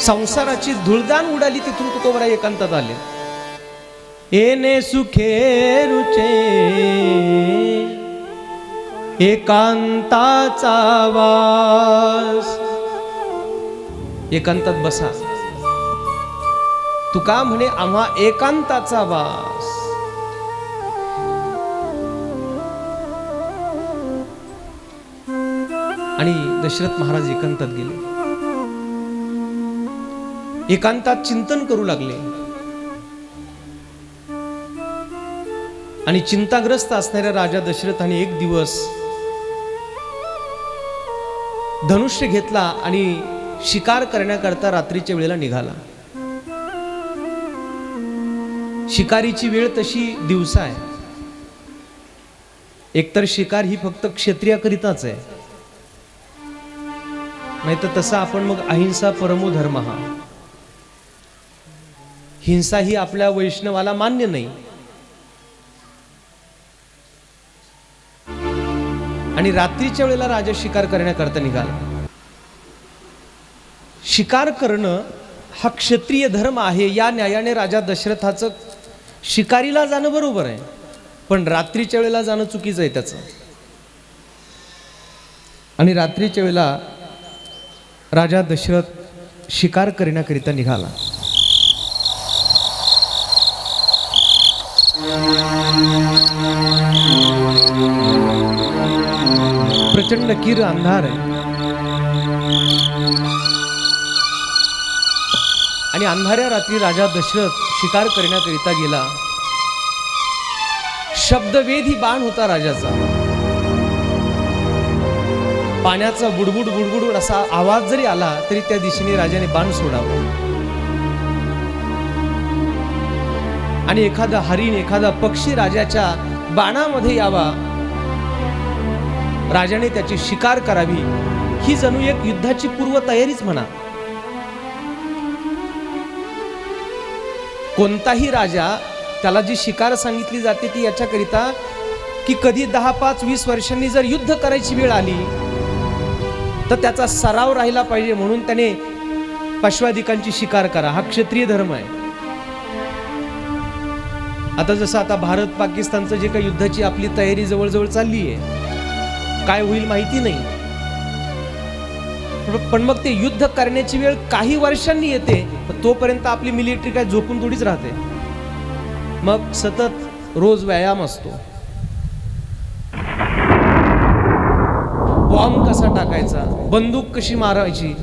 संसाराची धुळदान उडाली तिथून तुकोबरा एकांतात आले येणे सुखे रुचे. एकांताचा वास. एकांतात बसा. तुका म्हणे आम्हा एकांताचा वास. आणि दशरथ महाराज एकांतात गेले. एकांतात चिंतन करू लागले. आणि चिंताग्रस्त असणाऱ्या राजा दशरथाने एक दिवस धनुष्य घेतला आणि शिकार करण्याकरता रात्रीच्या वेळेला निघाला. शिकारीची वेळ तशी दिवसा आहे. एकतर शिकार ही फक्त क्षत्रियाकरिताच आहे. नाही तर तसा आपण मग अहिंसा परमो धर्म. हा हिंसा ही आपल्या वैष्णवाला मान्य नाही. आणि रात्रीच्या वेळेला राजा शिकार करण्याकरता निघाला. शिकार करणं हा क्षत्रिय धर्म आहे या न्यायाने राजा दशरथाचं शिकारीला जाणं बरोबर आहे पण रात्रीच्या वेळेला जाणं चुकीचं आहे त्याचं. आणि रात्रीच्या वेळेला राजा दशरथ शिकार करण्याकरिता निघाला. प्रचंड किर अंधार आहे. आणि अंधाऱ्या रात्री राजा दशरथ शिकार करण्याकरिता गेला. शब्दवेधी बाण होता राजाचा. पाण्याचा बुडबुड बुडबुड असा आवाज जरी आला तरी त्या दिशेने राजाने बाण सोडावा. आणि एखादा हरिण एखादा पक्षी राजाच्या बाणामध्ये यावा राजाने त्याची शिकार करावी. ही जणू एक युद्धाची पूर्व तयारीच म्हणा. कोणताही राजा त्याला जी शिकार सांगितली जाते ती याच्याकरिता की कधी दहा पाच वीस वर्षांनी जर युद्ध करायची वेळ आली तर त्याचा सराव राहिला पाहिजे म्हणून त्याने पाश्वादिकांची शिकार करा. हा क्षत्रिय धर्म आहे. आता जसं आता भारत पाकिस्तानचं जे काही युद्धाची आपली तयारी जवळजवळ चालली आहे काय होईल माहिती नाही. पण- मग ते युद्ध करण्याची वेळ काही वर्षांनी येते तोपर्यंत आपली मिलिटरी काय झोपून थोडीच राहते. मग सतत रोज व्यायाम असतो. बॉम्ब कसा टाकायचा? बंदूक कशी मारायची?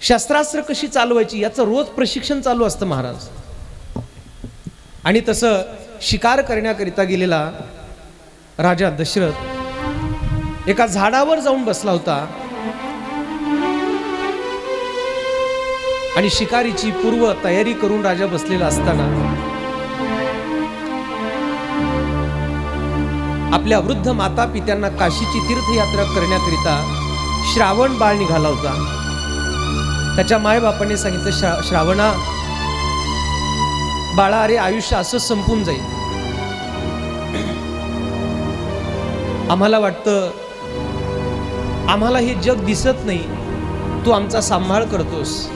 शस्त्रास्त्र कशी चालवायची? याचं रोज प्रशिक्षण चालू असतं महाराज. आणि तसं शिकार करण्याकरिता गेलेला राजा दशरथ एका झाडावर जाऊन बसला होता. आणि शिकारीची पूर्व तयारी करून राजा बसलेला असताना आपल्या वृद्ध माता पित्यांना काशीची तीर्थयात्रा करण्याकरिता श्रावण बाळ निघाला होता. त्याच्या मायबापाने सांगितलं श्रा श्रावणा बाळा अरे आयुष्य असं संपून जाईल. आम्हाला वाटतं आम्हाला हे जग दिसत नाही. तू आमचा सांभाळ करतोस.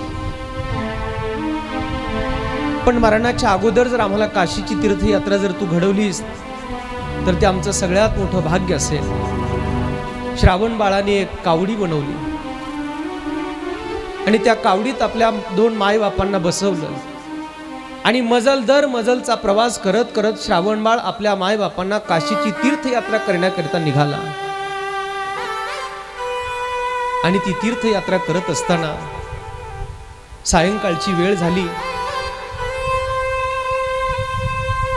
पण मरणाच्या अगोदर जर आम्हाला काशीची तीर्थयात्रा जर तू घडवलीस तर ते आमचं सगळ्यात मोठं भाग्य असेल. श्रावण बाळाने एक कावडी बनवली. आणि त्या कावडीत आपल्या दोन मायबापांना बसवलं. आणि मजल दर मजलचा प्रवास करत करत श्रावणबाळ आपल्या मायबापांना काशीची तीर्थयात्रा करण्याकरिता निघाला. आणि ती तीर्थयात्रा करत असताना सायंकाळची वेळ झाली.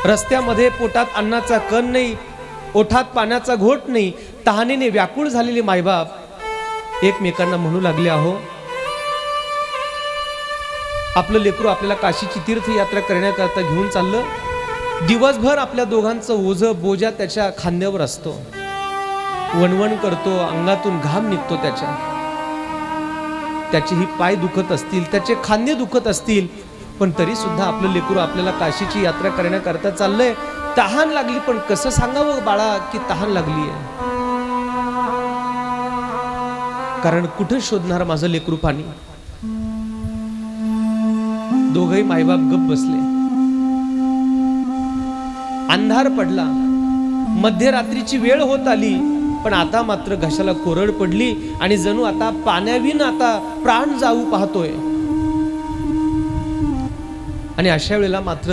रस्त्यामध्ये पोटात अन्नाचा कण नाही ओठात पाण्याचा घोट नाही तहानेने व्याकुळ झालेले मायबाप एकमेकांना म्हणू लागले आहो आपलं लेकरू आपल्याला काशीची तीर्थयात्रा करण्याकरता घेऊन चाललं. दिवसभर आपल्या दोघांचं ओझं बोजा त्याच्या खांद्यावर असतो. वणवण करतो अंगातून घाम निघतो त्याच्या. त्याचे ही पाय दुखत असतील त्याचे खांदे दुखत असतील पण तरी सुद्धा आपलं लेकरू आपल्याला काशीची यात्रा करण्याकरता चाललंय. तहान लागली पण कसं सांगावं बाळा की तहान लागली आहे कारण कुठं शोधणार माझं लेकरू पाणी? दोघही मायबाप गप बसले. अंधार पडला. मध्यरात्रीची वेळ होत आली पण आता मात्र घशाला कोरड पडली आणि जणू आता पाण्याविन आता प्राण जाऊ पाहतोय. आणि अशा वेळेला मात्र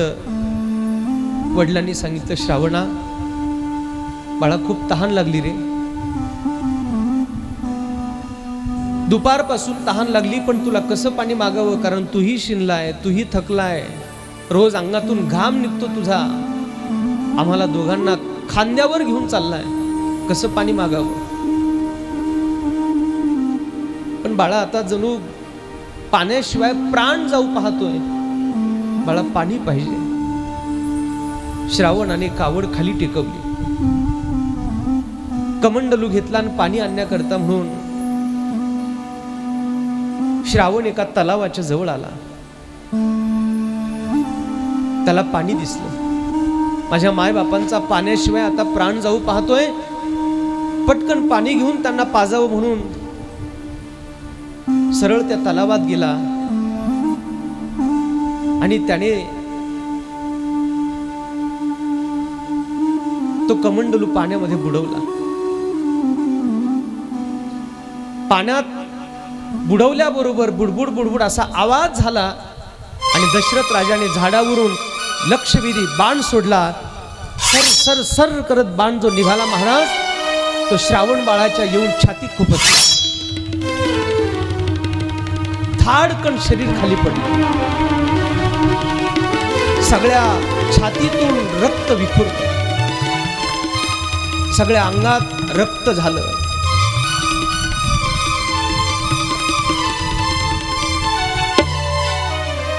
वडिलांनी सांगितलं श्रावणा बाळा खूप तहान लागली रे. दुपारपासून तहान लागली पण तुला कसं पाणी मागावं? कारण तूही शिनलाय तूही थकलाय. रोज अंगातून घाम निघतो तुझा. आम्हाला दोघांना खांद्यावर घेऊन चाललाय. कसं पाणी मागावं? पण बाळा आता जणू पाण्याशिवाय प्राण जाऊ पाहतोय. बाळा पाणी पाहिजे. श्रावणाने कावड खाली टेकवली. कमंडलू घेतला आणि पाणी आणण्याकरता म्हणून श्रावण एका तलावाच्या जवळ आला. त्याला पाणी दिसलं. माझ्या मायबापांचा पाण्याशिवाय आता प्राण जाऊ पाहतोय. पटकन पाणी घेऊन त्यांना पाजावं म्हणून सरळ त्या तलावात गेला. आणि त्याने तो कमंडलू पाण्यामध्ये बुडवला. पाण्यात बुडवल्याबरोबर बुडबुड बुडबुड असा आवाज झाला आणि दशरथ राजाने झाडावरून लक्षवेधी बाण सोडला. सर सर सर करत बाण जो निघाला महाराज तो श्रावण बाळाच्या येऊन छातीत खुपसला थाडकन शरीर खाली पडलं. सगळ्या छातीतून रक्त विखुरलं. सगळ्या अंगात रक्त झालं.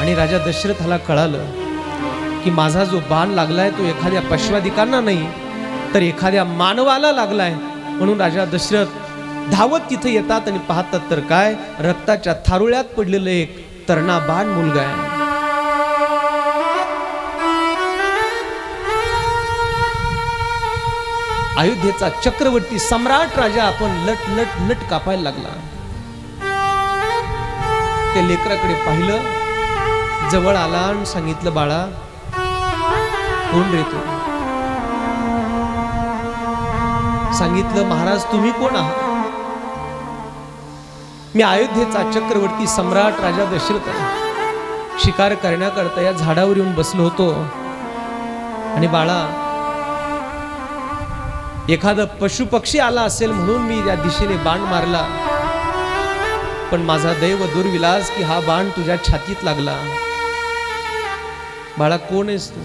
आणि राजा दशरथाला कळालं की माझा जो बाण लागलाय तो एखाद्या पश्वाधिकांना नाही तर एखाद्या मानवाला लागलाय. म्हणून राजा दशरथ धावत तिथे येतात आणि पाहतात तर काय? रक्ताच्या थारुळ्यात पडलेलं एक तरणा बाण मुलगा आहे. अयोध्येचा चक्रवर्ती सम्राट राजा आपण लट लट लट कापायला लागला. त्या लेकराकडे पाहिलं जवळ आला आणि सांगितलं बाळा कोण रे तू? सांगितलं महाराज तुम्ही कोण आहात? मी अयोध्येचा चक्रवर्ती सम्राट राजा दशरथ शिकार करण्याकरता या झाडावर येऊन बसलो होतो. आणि बाळा एखादं पशु पक्षी आला असेल म्हणून मी या दिशेने बाण मारला. पण माझा दैव दुर्विलास की हा बाण तुझ्या छातीत लागला. बाळा कोण आहेस तू.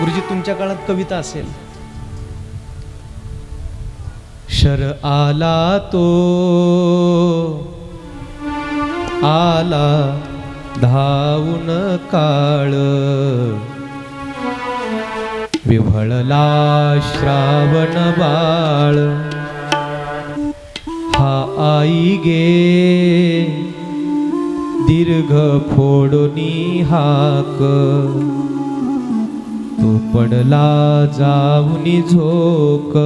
गुरुजी तुमच्या काळात कविता असेल. शर आला तो आला धावून काळ. विव्हळला श्रावण बाळ. हा आई गे दीर्घ फोडणी हाक. तो पडला जाऊनी झोक.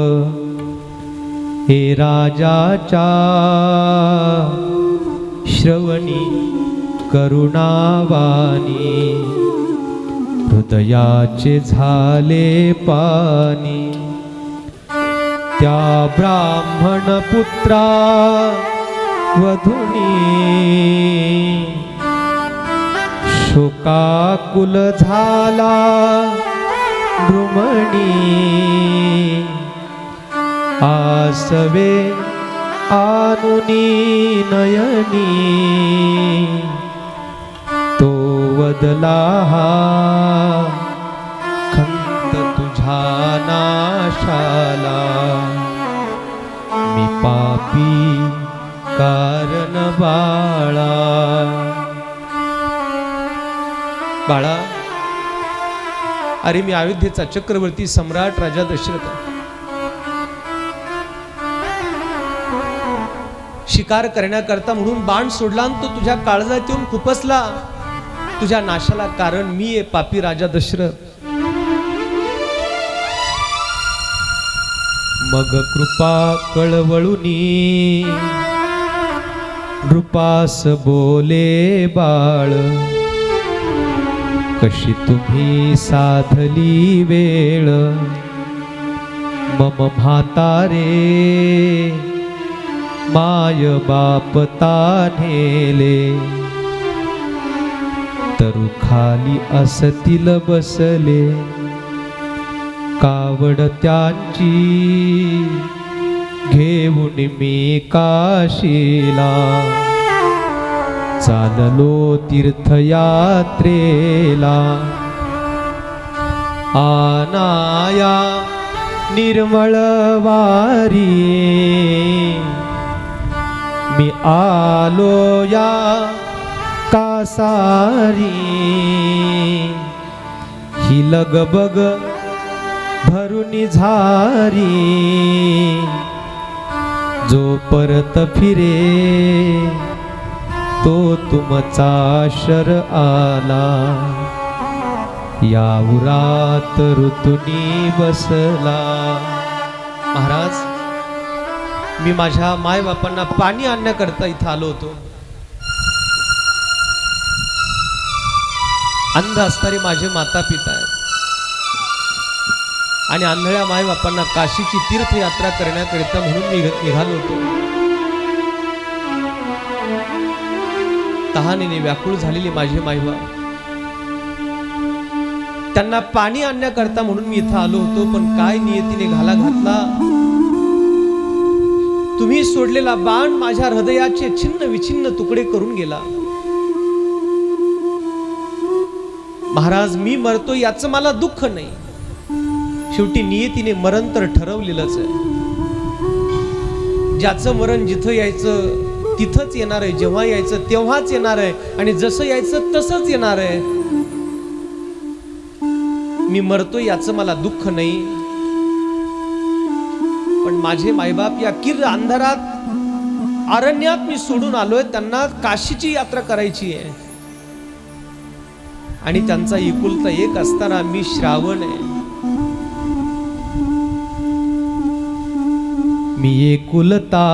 हे राजाच्या श्रवणी करुणावानी हृदयाचे झाले पाणी. त्या ब्राह्मण पुत्रा वधुनी. शोकाकुल झाला भ्रुमणी आसवे आनुनी नयनी. तो वदला हा खंत तुझा नाशाला. पापी कारण बाळा. बाळा अरे मी अयोध्येचा चक्रवर्ती सम्राट राजा दशरथ. शिकार करण्याकरता म्हणून बाण सोडला आणि तो तुझ्या काळजात येऊन खुपसला तुझ्या नाशाला कारण मी आहे पापी राजा दशरथ. मग कृपा कळवळुनी नृपास बोले बाळ कशी तुम्ही साधली वेळ. मम म्हातारे माय बाप नेले. तरु खाली असतील बसले. कावड त्यांची घेऊन मी काशीला. चाललो तीर्थयात्रेला. आनाया निर्मळ वारी मी आलो या कासारी ही लगबग भरून झारी जो परत फिरे तो तुमचा शर आला. या उरात ऋतुनी बसला. महाराज मी माझ्या मायबापांना पाणी आणण्याकरता इथं आलो होतो. अंध असणारे माझे माता पिता आहे आणि आंधळ्या मायबापांना काशीची तीर्थयात्रा करण्याकरिता म्हणून निघ निघालो होतो. तहानेने व्याकुळ झालेली माझे मायबाप. त्यांना पाणी आणण्याकरता म्हणून मी इथं आलो होतो पण काय नियतीने घाला घातला? तुम्ही सोडलेला बाण माझ्या हृदयाचे छिन्न विछिन्न तुकडे करून गेला. महाराज मी मरतो याचं मला दुःख नाही. शेवटी नियतीने मरण तर ठरवलेलंच आहे. ज्याचं मरण जिथं यायचं तिथंच येणार आहे. जेव्हा यायचं तेव्हाच येणार आहे. आणि जसं यायचं तसंच येणार आहे. मी मरतो याचं मला दुःख नाही. पण माझे मायबाप या किर अंधारात अरण्यात मी सोडून आलोय. त्यांना काशीची यात्रा करायची आहे. आणि त्यांचा एकुलता एक असताना मी श्रावण आहे. मी एकुलता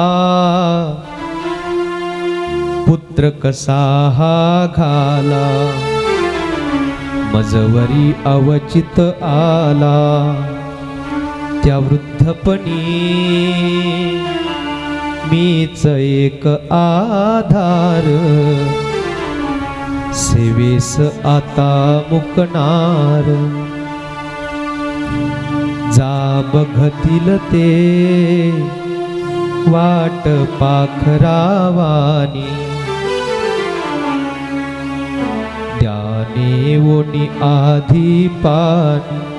पुत्र कसा हा घाला. मजवरी अवचित आला. त्या वृद्धपणी मीच एक आधार. सेवेस आता मुकणार. जा बघतील ते वाट पाखरावानी. ध्याने ओनी आधी पाणी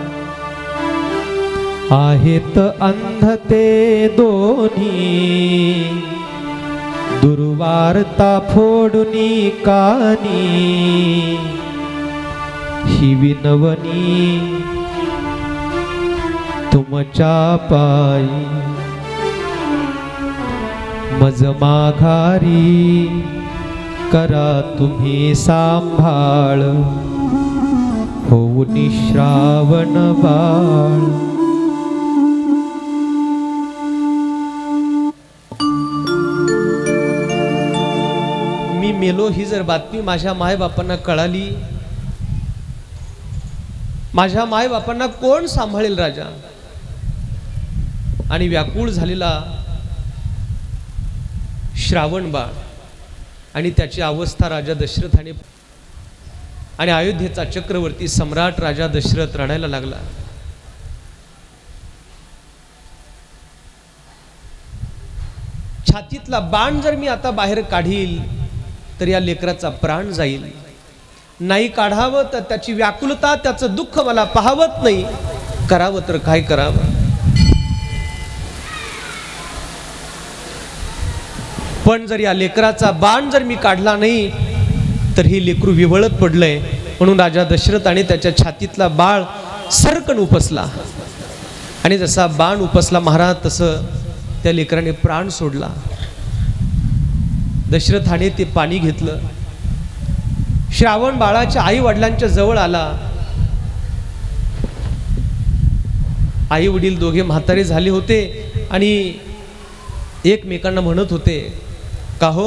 आहेत अंध ते दोन्ही. दुर्वार्ता फोडुनी कानी. ही विनवनी तुमच्या पायी. मज माघारी करा तुम्ही सांभाळ. होऊ निश्रावण बाळ. मी मेलो ही जर बातमी माझ्या मायबापांना कळाली माझ्या मायबापांना कोण सांभाळेल राजा? आणि व्याकुळ झालेला श्रावण बाळ आणि त्याची अवस्था राजा दशरथाने आणि अयोध्येचा चक्रवर्ती सम्राट राजा दशरथ रडायला लागला. छातीतला बाण जर मी आता बाहेर काढील तर या लेकराचा प्राण जाईल. नाही काढावं तर त्याची व्याकुलता त्याचं दुःख मला पाहावत नाही. करावं तर काय करावं? पण जर या लेकराचा बाण जर मी काढला नाही तर ही लेकरू विवळत पडलंय. म्हणून राजा दशरथ आणि त्याच्या छातीतला बाळ सरकन उपसला. आणि जसा बाण उपसला महाराज तसं त्या लेकराने प्राण सोडला. दशरथाने ते पाणी घेतलं. श्रावण बाळाच्या आई वडिलांच्या जवळ आला. आई वडील दोघे म्हातारे झाले होते आणि एकमेकांना म्हणत होते का हो?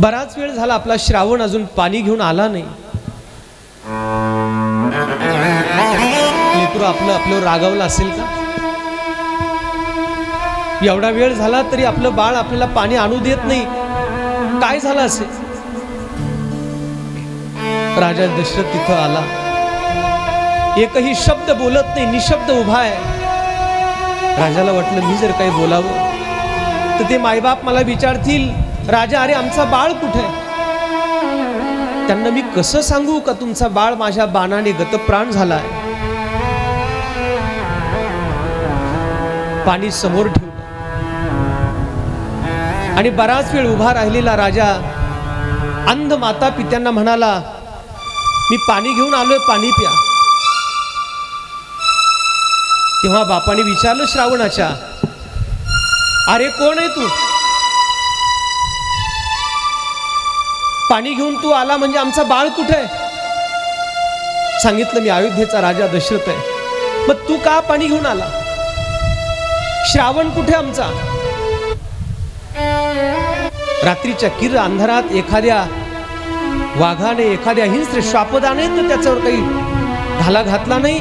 बराच वेळ झाला आपला श्रावण अजून पाणी घेऊन आला नाही. लेकरू आपलं आपल्यावर रागावलं असेल का? एवढा वेळ झाला तरी आपलं बाळ आपल्याला पाणी आणू देत नाही. काय झालं असेल? राजा दशरथ तिथं आला. एकही शब्द बोलत नाही निशब्द उभा आहे. राजाला वाटलं मी जर काही बोलावं तर ते मायबाप मला विचारतील राजा अरे आमचा बाळ कुठे? आहे त्यांना मी कसं सांगू का तुमचा बाळ माझ्या बाणाने गतप्राण झालाय? पाणी समोर ठेवलं. आणि बराच वेळ उभा राहिलेला राजा अंध माता पित्यांना म्हणाला मी पाणी घेऊन आलोय पाणी प्या. तेव्हा बापाने विचारलं श्रावणाच्या अरे कोण आहे तू? पाणी घेऊन तू आला म्हणजे आमचा बाळ कुठे आहे? सांगितलं मी अयोध्येचा राजा दशरथ आहे. मग तू का पाणी घेऊन आला? श्रावण कुठे आमचा? रात्रीच्या किर अंधारात एखाद्या वाघाने एखाद्या हिंस्त्र श्वापदाने तर त्याच्यावर काही घाला घातला नाही?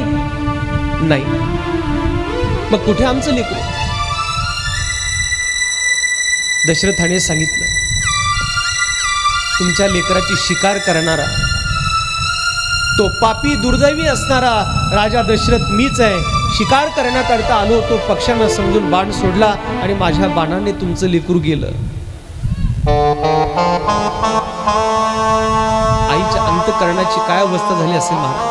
नाही. मग कुठे आमचं लेकरू? दशरथाने सांगितलं तुमच्या लेकराची शिकार करणारा तो पापी दुर्दैवी असणारा राजा दशरथ मीच आहे. शिकार करण्याकरता आलो तो पक्ष्यांना समजून बाण सोडला आणि माझ्या बाणाने तुमचं लेकरू गेलं. आईच्या अंतकरणाची काय अवस्था झाली असेल महाराज?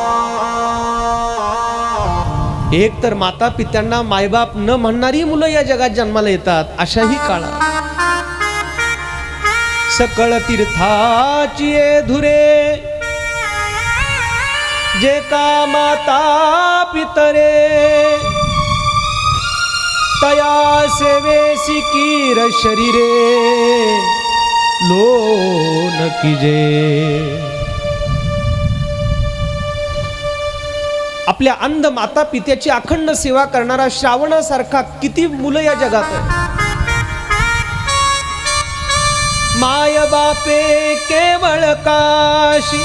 एक तर माता पित्यांना मायबाप न म्हणणारी मुलं या जगात जन्माला येतात अशाही काळात. सकळ तीर्थाची धुरे जे का माता पितरे. तया सेवेसी कीर शरीरे. लोन किजे. आपल्या अंध माता पित्याची अखंड सेवा करणारा श्रावणासारखा किती मुलं या जगात आहे माय बापे केवळ काशी.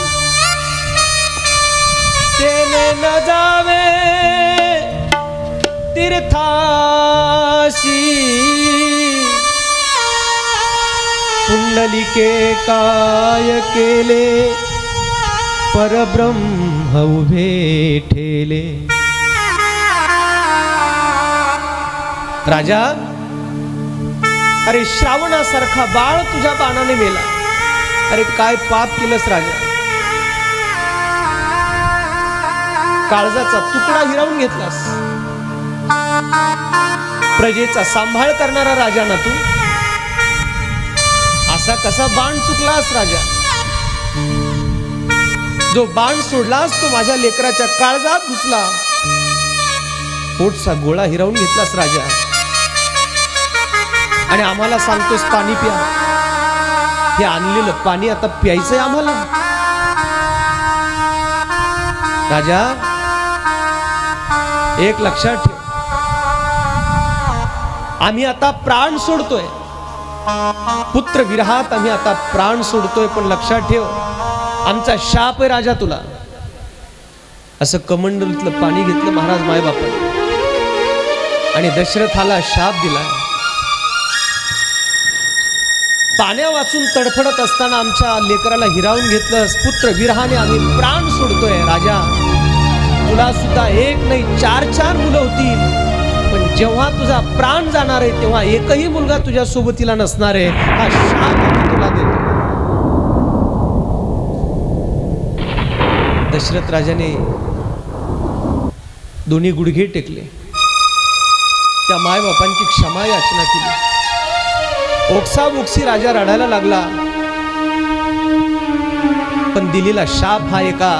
तेने न जावे तीर्थाशी. पुंडलिके काय केले? परब्रह्म उभे ठेले. राजा अरे श्रावणासारखा बाळ तुझ्या बाणाने मेला. अरे काय पाप केलंस राजा? काळजाचा तुकडा हिरावून घेतलास. प्रजेचा सांभाळ करणारा राजा ना तू. असा कसा बाण चुकलास राजा? जो बाण सोडलास तो माझ्या लेकराच्या काळजात घुसला. पोटचा गोळा हिरावून घेतलास राजा. आणि आम्हाला सांगतोस पाणी प्या. हे आणलेलं पाणी आता प्यायचंय आम्हाला. राजा एक लक्षात ठेव. आम्ही आता प्राण सोडतोय. पुत्र विरहात आम्ही आता प्राण सोडतोय पण लक्षात ठेव आमचा शाप आहे राजा तुला. असं कमंडलीतलं पाणी घेतलं महाराज मायबापाने. आणि दशरथाला शाप दिला. पाण्या वाचून तडफडत असताना आमच्या लेकराला हिरावून घेतलंस पुत्र विरहाने आम्ही प्राण सोडतोय. राजा तुला सुद्धा एक नाही चार चार मुलं होती पण जेव्हा तुझा प्राण जाणार आहे तेव्हा एकही मुलगा तुझ्या सोबतीला नसणार आहे. हा शाप आम्ही तुला देतो. दशरथ राजाने दोन्ही गुडघे टेकले. त्या मायबापांची क्षमा याचना केली. ओक्सा बोक्सी राजा रडायला लागला. पण दिलेला शाप हा एका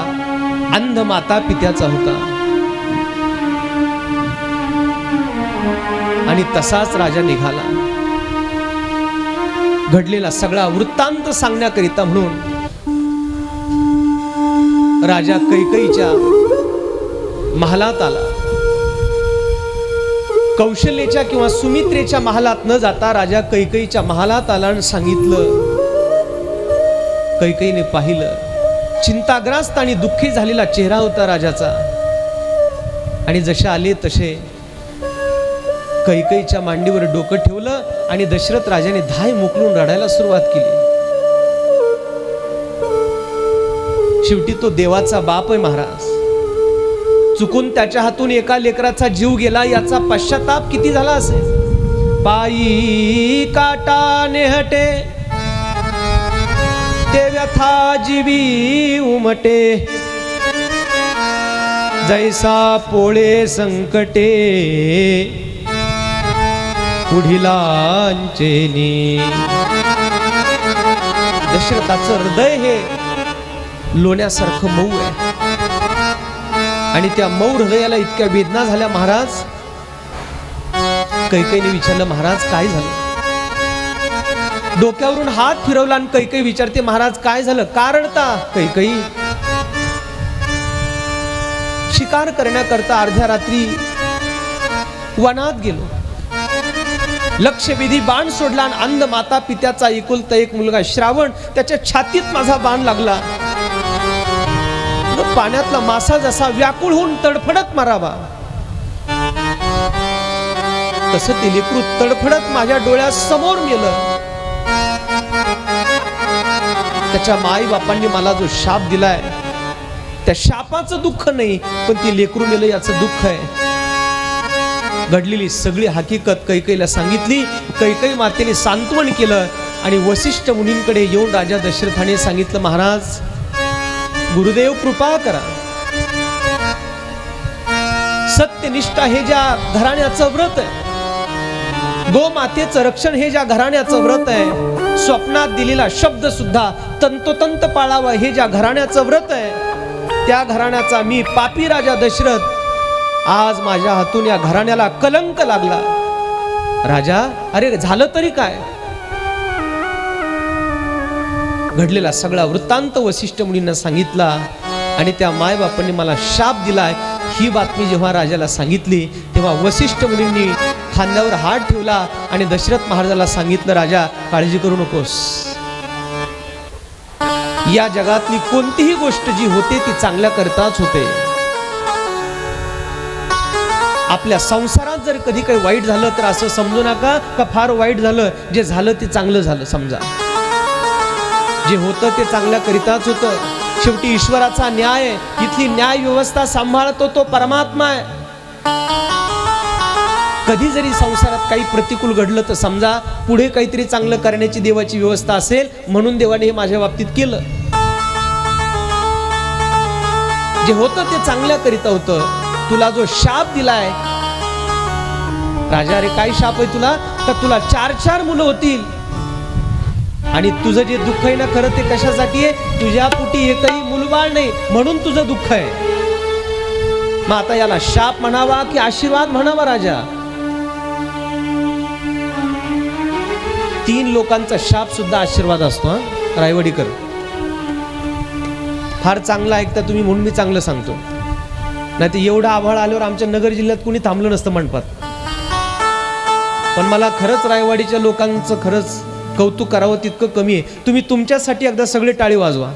अंध माता पित्याचा होता. आणि तसाच राजा निघाला. घडलेला सगळा वृत्तांत सांगण्याकरिता म्हणून राजा कैकईच्या महालात आला. कौशल्याच्या किंवा सुमित्रेच्या महालात न जाता राजा कैकईच्या महालात आला आणि सांगितलं. कैकईने पाहिलं. चिंताग्रस्त आणि दुःखी झालेला चेहरा होता राजाचा. आणि जसे आले तसे कैकईच्या मांडीवर डोकं ठेवलं आणि दशरथ राजाने धाय मोकलून रडायला सुरुवात केली. शेवटी तो देवाचा बाप आहे महाराज. चुकून त्याच्या हातून एका लेकराचा जीव गेला याचा पश्चाताप किती झाला असेल? पायी काटा नेहटे ते व्यथा जीवी उमटे. जैसा पोळे संकटे पुढिलांचेनी दशरथाचं हृदय हे लोण्यासारखं मऊ आहे. आणि त्या मऊ हृदयाला इतक्या वेदना झाल्या महाराज. कैकईने विचारलं महाराज काय झालं? डोक्यावरून हात फिरवला आणि कैकई विचारते महाराज काय झालं? का? रडता कैकई शिकार करण्याकरता अर्ध्या रात्री वनात गेलो. लक्षवेधी बाण सोडला आणि अंध माता पित्याचा एकुलता एक मुलगा श्रावण त्याच्या छातीत माझा बाण लागला. पाण्यातला मासा जसा व्याकुळ होऊन तडफडत मारावा तस ते लेकरू तडफडत माझ्या डोळ्यासमोर मेलं. त्याच्या माई बापांनी मला जो शाप दिलाय त्या शापाचं दुःख नाही पण ती लेकरू मेलं याचं दुःख आहे. घडलेली सगळी हकीकत कैकईला सांगितली. कैकई मातेने सांत्वन केलं आणि वसिष्ठ मुनींकडे येऊन राजा दशरथाने सांगितलं महाराज गुरुदेव कृपा करा. सत्यनिष्ठा हे ज्या घराण्याचं व्रत आहे. गोमातेचं रक्षण हे ज्या घराण्याचं व्रत आहे. स्वप्नात दिलेला शब्द सुद्धा तंतोतंत पाळावा हे ज्या घराण्याचं व्रत आहे. त्या घराण्याचा मी पापी राजा दशरथ आज माझ्या हातून या घराण्याला कलंक लागला. राजा अरे झालं तरी काय? घडलेला सगळा वृत्तांत वशिष्ठ मुलींना सांगितला आणि त्या मायबापांनी मला शाप दिलाय. ही बातमी जेव्हा राजाला सांगितली तेव्हा वशिष्ठ मुलींनी खांद्यावर हात ठेवला आणि दशरथ महाराजाला सांगितलं राजा काळजी करू नकोस. या जगातली कोणतीही गोष्ट जी होते ती चांगल्या करताच होते. आपल्या संसारात जर कधी काही वाईट झालं तर असं समजू नका का फार वाईट झालं जे झालं ते चांगलं झालं समजा. जे होतं ते चांगल्याकरिताच होतं. शेवटी ईश्वराचा न्याय इथली न्याय व्यवस्था सांभाळतो तो परमात्मा आहे. कधी जरी संसारात काही प्रतिकूल घडलं तर समजा पुढे काहीतरी चांगलं करण्याची देवाची व्यवस्था असेल म्हणून देवाने हे माझ्या बाबतीत केलं. जे होतं ते चांगल्याकरिता होतं. तुला जो शाप दिलाय राजा रे काय शाप आहे तुला? तर तुला चार चार मुलं होतील. आणि तुझं जे दुःख आहे ना खरं ते कशासाठी आहे? तुझ्या पुटी एकही मुलबाळ नाही म्हणून तुझं दुःख आहे. मग आता याला शाप म्हणावा की आशीर्वाद म्हणावा राजा? तीन लोकांचा शाप सुद्धा आशीर्वाद असतो हा? रायवडीकर. फार चांगला ऐकता तुम्ही म्हणून मी चांगलं सांगतो. नाही तर एवढं आभाळ आल्यावर आमच्या नगर जिल्ह्यात कुणी थांबलं नसतं मंडपात. पण मला खरंच रायवाडीच्या लोकांचं खरंच कौतुक करावं तितकं कमी आहे. तुम्ही तुमच्यासाठी एकदा सगळे टाळी वाजवा.